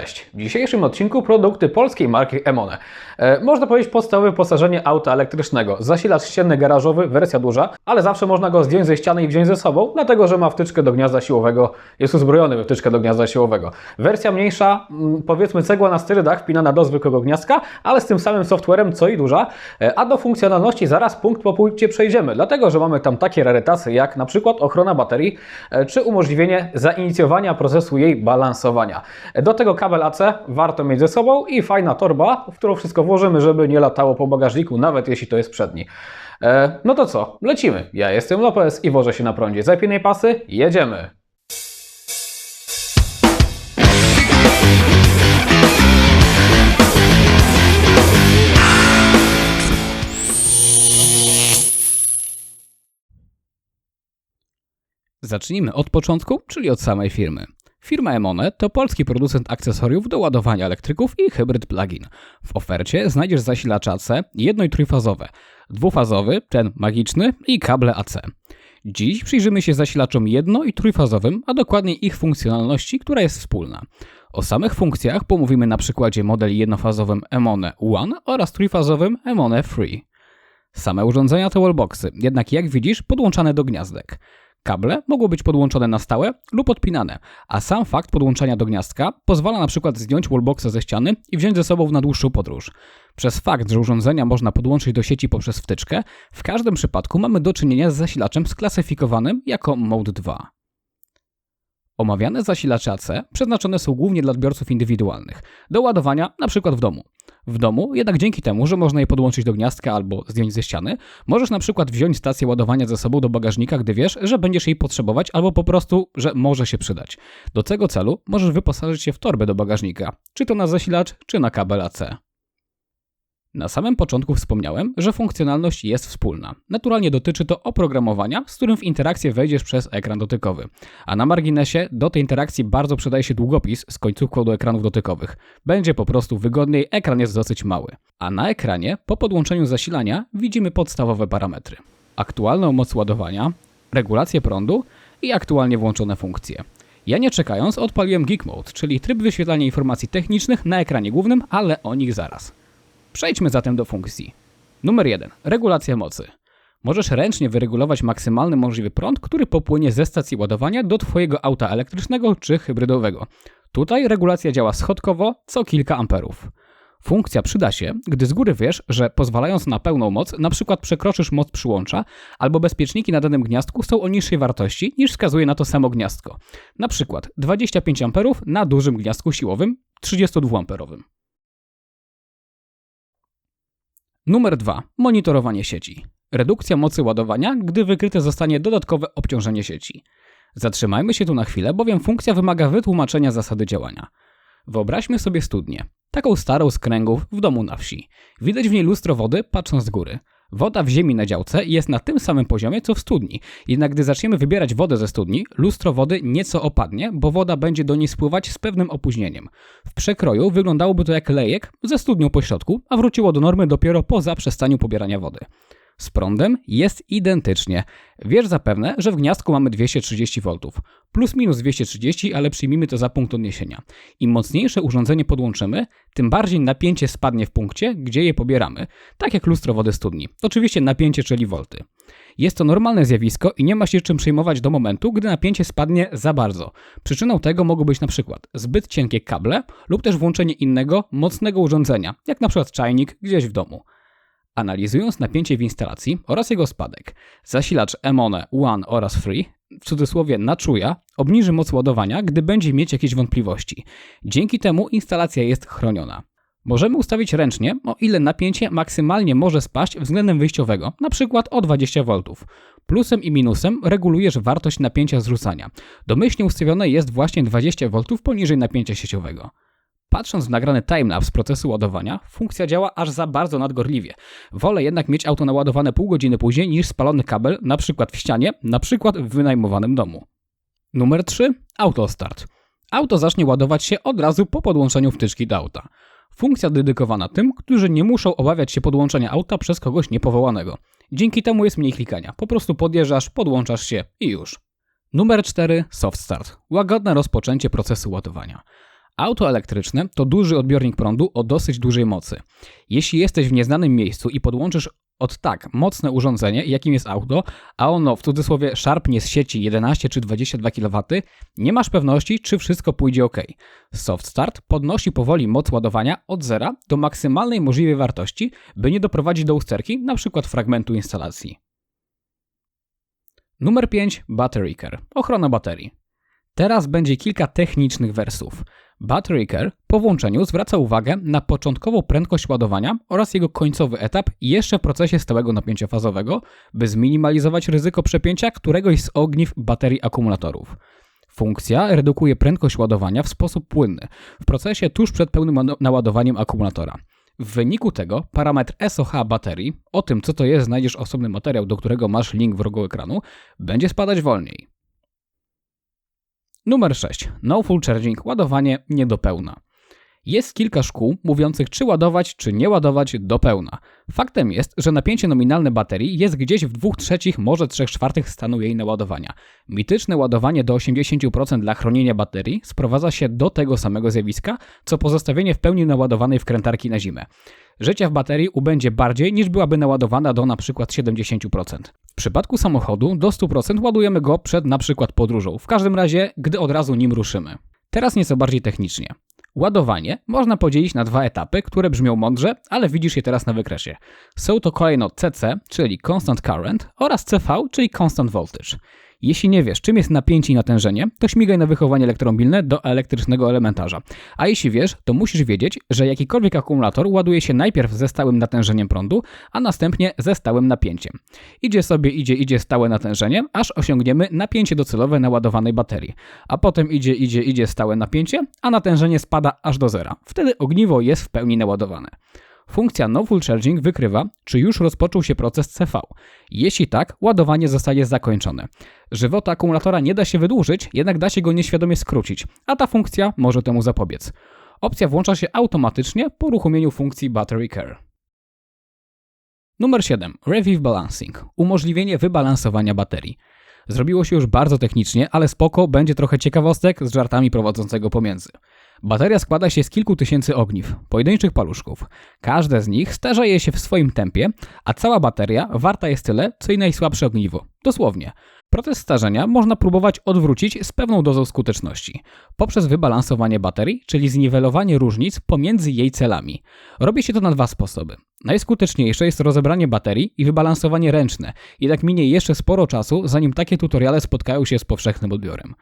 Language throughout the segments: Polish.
Cześć. W dzisiejszym odcinku produkty polskiej marki Emone. E, można powiedzieć podstawowe wyposażenie auta elektrycznego. Zasilacz ścienny garażowy, wersja duża, ale zawsze można go zdjąć ze ściany i wziąć ze sobą, dlatego że ma wtyczkę do gniazda siłowego, jest uzbrojony we wtyczkę do gniazda siłowego. Wersja mniejsza, mm, powiedzmy cegła na sterydach wpinana do zwykłego gniazdka, ale z tym samym softwarem co i duża, E, a do funkcjonalności zaraz punkt po punkcie przejdziemy, dlatego że mamy tam takie rarytasy jak na przykład ochrona baterii, e, czy umożliwienie zainicjowania procesu jej balansowania. E, Do tego kabel AC warto mieć ze sobą i fajna torba, w którą wszystko włożymy, żeby nie latało po bagażniku, nawet jeśli to jest przedni. E, No to co, lecimy. Ja jestem Lopez i wożę się na prądzie. Zapinaj pasy, jedziemy. Zacznijmy od początku, czyli od samej firmy. Firma Emone to polski producent akcesoriów do ładowania elektryków i hybryd plug-in. W ofercie znajdziesz zasilacz AC jedno- i trójfazowe, dwufazowy, ten magiczny i kable AC. Dziś przyjrzymy się zasilaczom jedno- i trójfazowym, a dokładnie ich funkcjonalności, która jest wspólna. O samych funkcjach pomówimy na przykładzie modeli jednofazowym Emone One oraz trójfazowym Emone Free. Same urządzenia to wallboxy, jednak jak widzisz podłączane do gniazdek. Kable mogą być podłączone na stałe lub odpinane, a sam fakt podłączenia do gniazdka pozwala na przykład zdjąć wallboxa ze ściany i wziąć ze sobą na dłuższą podróż. Przez fakt, że urządzenia można podłączyć do sieci poprzez wtyczkę, w każdym przypadku mamy do czynienia z zasilaczem sklasyfikowanym jako Mode 2. Omawiane zasilacze AC przeznaczone są głównie dla odbiorców indywidualnych, do ładowania np. w domu. W domu, jednak dzięki temu, że można je podłączyć do gniazdka albo zdjąć ze ściany, możesz na przykład wziąć stację ładowania ze sobą do bagażnika, gdy wiesz, że będziesz jej potrzebować albo po prostu, że może się przydać. Do tego celu możesz wyposażyć się w torbę do bagażnika, czy to na zasilacz, czy na kabel AC. Na samym początku wspomniałem, że funkcjonalność jest wspólna. Naturalnie dotyczy to oprogramowania, z którym w interakcję wejdziesz przez ekran dotykowy. A na marginesie do tej interakcji bardzo przydaje się długopis z końcówką do ekranów dotykowych. Będzie po prostu wygodniej, ekran jest dosyć mały. A na ekranie, po podłączeniu zasilania, widzimy podstawowe parametry. Aktualną moc ładowania, regulację prądu i aktualnie włączone funkcje. Ja nie czekając odpaliłem Geek Mode, czyli tryb wyświetlania informacji technicznych na ekranie głównym, ale o nich zaraz. Przejdźmy zatem do funkcji. Numer 1. Regulacja mocy. Możesz ręcznie wyregulować maksymalny możliwy prąd, który popłynie ze stacji ładowania do Twojego auta elektrycznego czy hybrydowego. Tutaj regulacja działa schodkowo co kilka amperów. Funkcja przyda się, gdy z góry wiesz, że pozwalając na pełną moc, na przykład przekroczysz moc przyłącza, albo bezpieczniki na danym gniazdku są o niższej wartości niż wskazuje na to samo gniazdko. Na przykład 25 amperów na dużym gniazdku siłowym 32 amperowym. Numer 2. Monitorowanie sieci. Redukcja mocy ładowania, gdy wykryte zostanie dodatkowe obciążenie sieci. Zatrzymajmy się tu na chwilę, bowiem funkcja wymaga wytłumaczenia zasady działania. Wyobraźmy sobie studnię. Taką starą z kręgów w domu na wsi. Widać w niej lustro wody, patrząc z góry. Woda w ziemi na działce jest na tym samym poziomie co w studni. Jednak gdy zaczniemy wybierać wodę ze studni, lustro wody nieco opadnie, bo woda będzie do niej spływać z pewnym opóźnieniem. W przekroju wyglądałoby to jak lejek ze studnią po środku, a wróciło do normy dopiero po zaprzestaniu pobierania wody. Z prądem jest identycznie. Wiesz zapewne, że w gniazdku mamy 230 V. Plus minus 230, ale przyjmijmy to za punkt odniesienia. Im mocniejsze urządzenie podłączymy, tym bardziej napięcie spadnie w punkcie, gdzie je pobieramy. Tak jak lustro wody studni. Oczywiście napięcie, czyli volty. Jest to normalne zjawisko i nie ma się czym przejmować do momentu, gdy napięcie spadnie za bardzo. Przyczyną tego mogą być przykład zbyt cienkie kable lub też włączenie innego, mocnego urządzenia, jak przykład czajnik gdzieś w domu. Analizując napięcie w instalacji oraz jego spadek, zasilacz Emone One oraz Free, w cudzysłowie na czuja, obniży moc ładowania, gdy będzie mieć jakieś wątpliwości. Dzięki temu instalacja jest chroniona. Możemy ustawić ręcznie, o ile napięcie maksymalnie może spaść względem wyjściowego, np. o 20 V. Plusem i minusem regulujesz wartość napięcia zrzucania. Domyślnie ustawione jest właśnie 20 V poniżej napięcia sieciowego. Patrząc w nagrany timelapse procesu ładowania, funkcja działa aż za bardzo nadgorliwie. Wolę jednak mieć auto naładowane pół godziny później niż spalony kabel, na przykład w ścianie, na przykład w wynajmowanym domu. Numer 3. Auto Start. Auto zacznie ładować się od razu po podłączeniu wtyczki do auta. Funkcja dedykowana tym, którzy nie muszą obawiać się podłączenia auta przez kogoś niepowołanego. Dzięki temu jest mniej klikania. Po prostu podjeżdżasz, podłączasz się i już. Numer 4. Soft Start. Łagodne rozpoczęcie procesu ładowania. Auto elektryczne to duży odbiornik prądu o dosyć dużej mocy. Jeśli jesteś w nieznanym miejscu i podłączysz od tak mocne urządzenie, jakim jest auto, a ono w cudzysłowie szarpnie z sieci 11 czy 22 kW, nie masz pewności, czy wszystko pójdzie ok. Soft Start podnosi powoli moc ładowania od zera do maksymalnej możliwej wartości, by nie doprowadzić do usterki, np. fragmentu instalacji. Numer 5. Battery Care. Ochrona baterii. Teraz będzie kilka technicznych wersów. Care po włączeniu zwraca uwagę na początkową prędkość ładowania oraz jego końcowy etap jeszcze w procesie stałego napięcia fazowego, by zminimalizować ryzyko przepięcia któregoś z ogniw baterii akumulatorów. Funkcja redukuje prędkość ładowania w sposób płynny w procesie tuż przed pełnym naładowaniem akumulatora. W wyniku tego parametr SOH baterii, o tym co to jest znajdziesz osobny materiał, do którego masz link w rogu ekranu, będzie spadać wolniej. Numer 6. No full charging, ładowanie nie do pełna. Jest kilka szkół mówiących, czy ładować, czy nie ładować do pełna. Faktem jest, że napięcie nominalne baterii jest gdzieś w 2 trzecich, może 3 czwartych stanu jej naładowania. Mityczne ładowanie do 80% dla chronienia baterii sprowadza się do tego samego zjawiska, co pozostawienie w pełni naładowanej wkrętarki na zimę. Życia w baterii ubędzie bardziej niż byłaby naładowana do np. 70%. W przypadku samochodu do 100% ładujemy go przed np. podróżą, w każdym razie gdy od razu nim ruszymy. Teraz nieco bardziej technicznie. Ładowanie można podzielić na dwa etapy, które brzmią mądrze, ale widzisz je teraz na wykresie. Są to kolejno CC, czyli Constant Current, oraz CV, czyli Constant Voltage. Jeśli nie wiesz, czym jest napięcie i natężenie, to śmigaj na wychowanie elektromobilne do elektrycznego elementarza. A jeśli wiesz, to musisz wiedzieć, że jakikolwiek akumulator ładuje się najpierw ze stałym natężeniem prądu, a następnie ze stałym napięciem. Idzie sobie, idzie, idzie stałe natężenie, aż osiągniemy napięcie docelowe naładowanej baterii. A potem idzie, idzie, idzie stałe napięcie, a natężenie spada aż do zera. Wtedy ogniwo jest w pełni naładowane. Funkcja No Full Charging wykrywa, czy już rozpoczął się proces CV. Jeśli tak, ładowanie zostaje zakończone. Żywota akumulatora nie da się wydłużyć, jednak da się go nieświadomie skrócić, a ta funkcja może temu zapobiec. Opcja włącza się automatycznie po uruchomieniu funkcji Battery Care. Numer 7. Revive Balancing. Umożliwienie wybalansowania baterii. Zrobiło się już bardzo technicznie, ale spoko, będzie trochę ciekawostek z żartami prowadzącego pomiędzy. Bateria składa się z kilku tysięcy ogniw, pojedynczych paluszków. Każde z nich starzeje się w swoim tempie, a cała bateria warta jest tyle, co i najsłabsze ogniwo. Dosłownie. Proces starzenia można próbować odwrócić z pewną dozą skuteczności poprzez wybalansowanie baterii, czyli zniwelowanie różnic pomiędzy jej celami. Robi się to na dwa sposoby. Najskuteczniejsze jest rozebranie baterii i wybalansowanie ręczne, jednak minie jeszcze sporo czasu, zanim takie tutoriale spotkają się z powszechnym odbiorem.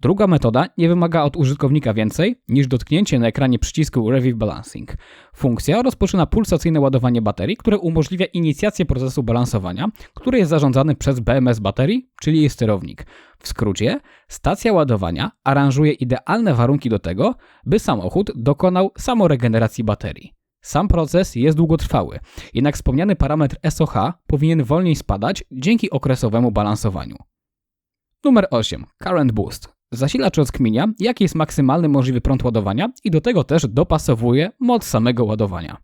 Druga metoda nie wymaga od użytkownika więcej niż dotknięcie na ekranie przycisku Revive Balancing. Funkcja rozpoczyna pulsacyjne ładowanie baterii, które umożliwia inicjację procesu balansowania, który jest zarządzany przez BMS baterii, czyli jej sterownik. W skrócie, stacja ładowania aranżuje idealne warunki do tego, by samochód dokonał samoregeneracji baterii. Sam proces jest długotrwały, jednak wspomniany parametr SOH powinien wolniej spadać dzięki okresowemu balansowaniu. Numer 8. Current Boost. Zasilacz rozkminia, jaki jest maksymalny możliwy prąd ładowania i do tego też dopasowuje moc samego ładowania.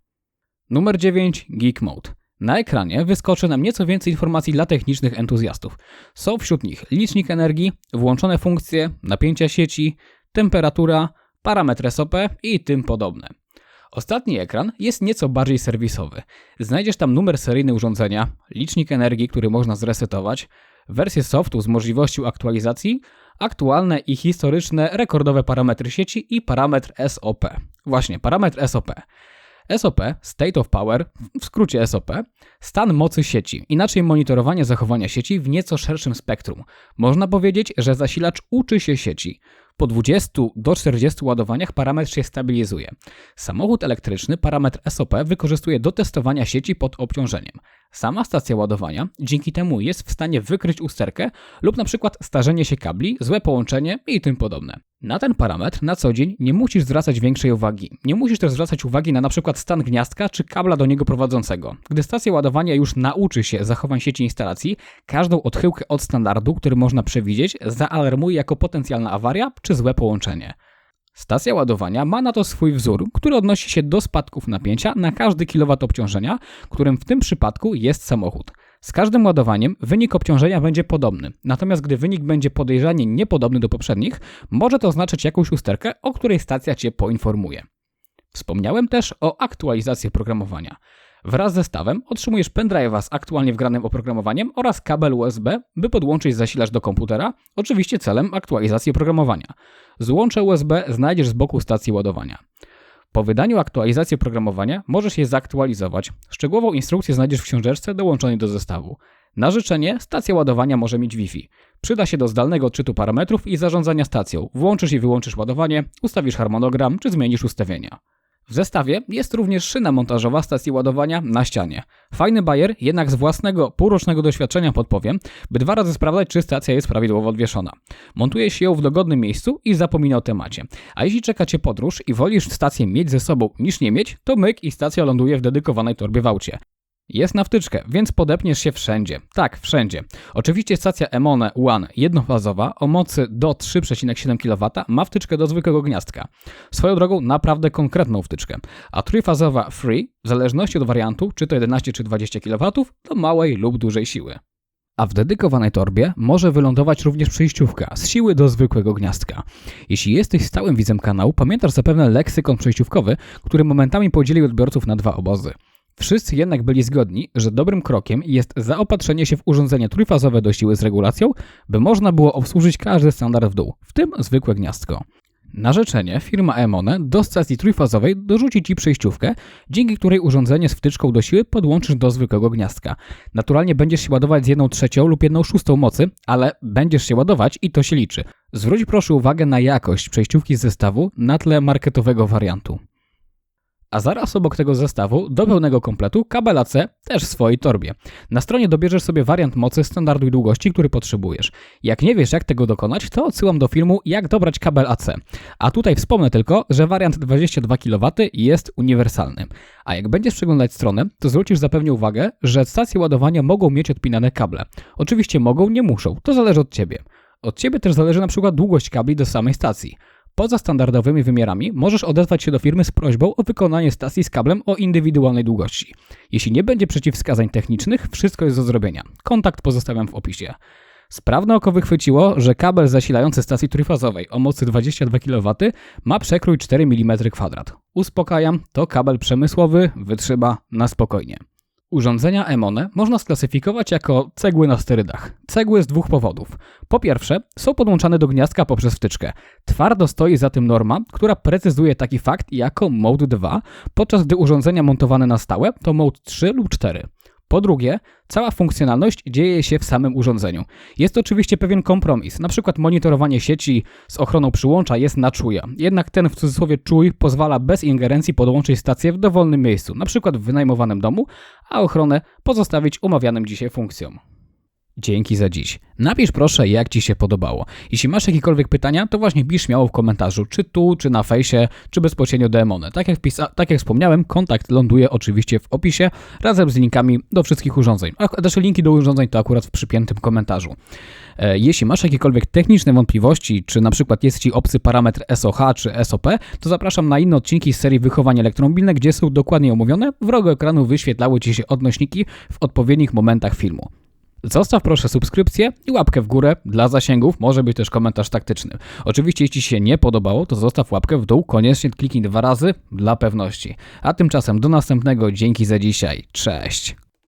Numer 9. Geek Mode. Na ekranie wyskoczy nam nieco więcej informacji dla technicznych entuzjastów. Są wśród nich licznik energii, włączone funkcje, napięcia sieci, temperatura, parametry SOP i tym podobne. Ostatni ekran jest nieco bardziej serwisowy. Znajdziesz tam numer seryjny urządzenia, licznik energii, który można zresetować, wersję softu z możliwością aktualizacji, aktualne i historyczne rekordowe parametry sieci i parametr SOP. Właśnie, parametr SOP. SOP, State of Power, w skrócie SOP, stan mocy sieci, inaczej monitorowanie zachowania sieci w nieco szerszym spektrum. Można powiedzieć, że zasilacz uczy się sieci. Po 20 do 40 ładowaniach parametr się stabilizuje. Samochód elektryczny parametr SOP wykorzystuje do testowania sieci pod obciążeniem. Sama stacja ładowania dzięki temu jest w stanie wykryć usterkę lub na przykład starzenie się kabli, złe połączenie i tym podobne. Na ten parametr na co dzień nie musisz zwracać większej uwagi. Nie musisz też zwracać uwagi na np. stan gniazdka czy kabla do niego prowadzącego. Gdy stacja ładowania już nauczy się zachowań sieci instalacji, każdą odchyłkę od standardu, który można przewidzieć, zaalarmuje jako potencjalna awaria czy złe połączenie. Stacja ładowania ma na to swój wzór, który odnosi się do spadków napięcia na każdy kilowat obciążenia, którym w tym przypadku jest samochód. Z każdym ładowaniem wynik obciążenia będzie podobny, natomiast gdy wynik będzie podejrzanie niepodobny do poprzednich, może to oznaczać jakąś usterkę, o której stacja Cię poinformuje. Wspomniałem też o aktualizacji oprogramowania. Wraz z zestawem otrzymujesz pendrive'a z aktualnie wgranym oprogramowaniem oraz kabel USB, by podłączyć zasilacz do komputera, oczywiście celem aktualizacji oprogramowania. Złącze USB znajdziesz z boku stacji ładowania. Po wydaniu aktualizacji oprogramowania możesz je zaktualizować. Szczegółową instrukcję znajdziesz w książeczce dołączonej do zestawu. Na życzenie stacja ładowania może mieć Wi-Fi. Przyda się do zdalnego odczytu parametrów i zarządzania stacją. Włączysz i wyłączysz ładowanie, ustawisz harmonogram czy zmienisz ustawienia. W zestawie jest również szyna montażowa stacji ładowania na ścianie. Fajny bajer, jednak z własnego półrocznego doświadczenia podpowiem, by dwa razy sprawdzać, czy stacja jest prawidłowo odwieszona. Montuje się ją w dogodnym miejscu i zapomina o temacie. A jeśli czeka Cię podróż i wolisz stację mieć ze sobą niż nie mieć, to myk i stacja ląduje w dedykowanej torbie w aucie. Jest na wtyczkę, więc podepniesz się wszędzie. Tak, wszędzie. Oczywiście stacja Emone One jednofazowa o mocy do 3,7 kW ma wtyczkę do zwykłego gniazdka. Swoją drogą naprawdę konkretną wtyczkę. A trójfazowa Free, w zależności od wariantu, czy to 11 czy 20 kW, do małej lub dużej siły. A w dedykowanej torbie może wylądować również przejściówka z siły do zwykłego gniazdka. Jeśli jesteś stałym widzem kanału, pamiętasz zapewne leksykon przejściówkowy, który momentami podzielił odbiorców na dwa obozy. Wszyscy jednak byli zgodni, że dobrym krokiem jest zaopatrzenie się w urządzenie trójfazowe do siły z regulacją, by można było obsłużyć każdy standard w dół, w tym zwykłe gniazdko. Na życzenie firma Emone do stacji trójfazowej dorzuci Ci przejściówkę, dzięki której urządzenie z wtyczką do siły podłączysz do zwykłego gniazdka. Naturalnie będziesz się ładować z jedną trzecią lub jedną szóstą mocy, ale będziesz się ładować i to się liczy. Zwróć proszę uwagę na jakość przejściówki z zestawu na tle marketowego wariantu a zaraz obok tego zestawu do pełnego kompletu kabel AC też w swojej torbie. Na stronie dobierzesz sobie wariant mocy standardu i długości, który potrzebujesz. Jak nie wiesz jak tego dokonać, to odsyłam do filmu jak dobrać kabel AC. A tutaj wspomnę tylko, że wariant 22 kW jest uniwersalny. A jak będziesz przeglądać stronę, to zwrócisz zapewne uwagę, że stacje ładowania mogą mieć odpinane kable. Oczywiście mogą, nie muszą, to zależy od Ciebie. Od Ciebie też zależy na przykład długość kabli do samej stacji. Poza standardowymi wymiarami możesz odezwać się do firmy z prośbą o wykonanie stacji z kablem o indywidualnej długości. Jeśli nie będzie przeciwwskazań technicznych, wszystko jest do zrobienia. Kontakt pozostawiam w opisie. Sprawne oko wychwyciło, że kabel zasilający stacji trójfazowej o mocy 22 kW ma przekrój 4 mm kwadrat. Uspokajam, to kabel przemysłowy, wytrzyma na spokojnie. Urządzenia Emone można sklasyfikować jako cegły na sterydach. Cegły z dwóch powodów. Po pierwsze, są podłączane do gniazdka poprzez wtyczkę. Twardo stoi za tym norma, która precyzuje taki fakt jako Mode 2, podczas gdy urządzenia montowane na stałe to Mode 3 lub 4. Po drugie, cała funkcjonalność dzieje się w samym urządzeniu. Jest oczywiście pewien kompromis, na przykład monitorowanie sieci z ochroną przyłącza jest na czuja, jednak ten w cudzysłowie czuj pozwala bez ingerencji podłączyć stację w dowolnym miejscu, na przykład w wynajmowanym domu, a ochronę pozostawić umawianym dzisiaj funkcjom. Dzięki za dziś. Napisz proszę, jak Ci się podobało. Jeśli masz jakiekolwiek pytania, to właśnie pisz śmiało w komentarzu, czy tu, czy na fejsie, czy bezpośrednio do. Tak jak, tak jak wspomniałem, kontakt ląduje oczywiście w opisie, razem z linkami do wszystkich urządzeń. A też linki do urządzeń to akurat w przypiętym komentarzu. E, jeśli masz jakiekolwiek techniczne wątpliwości, czy na przykład jest Ci obcy parametr SOH czy SOP, to zapraszam na inne odcinki z serii Wychowanie elektromobilne, gdzie są dokładnie omówione. W rogu ekranu wyświetlały Ci się odnośniki w odpowiednich momentach filmu. Zostaw proszę subskrypcję i łapkę w górę dla zasięgów, może być też komentarz taktyczny. Oczywiście jeśli się nie podobało, to zostaw łapkę w dół, koniecznie kliknij dwa razy dla pewności. A tymczasem do następnego, dzięki za dzisiaj, cześć!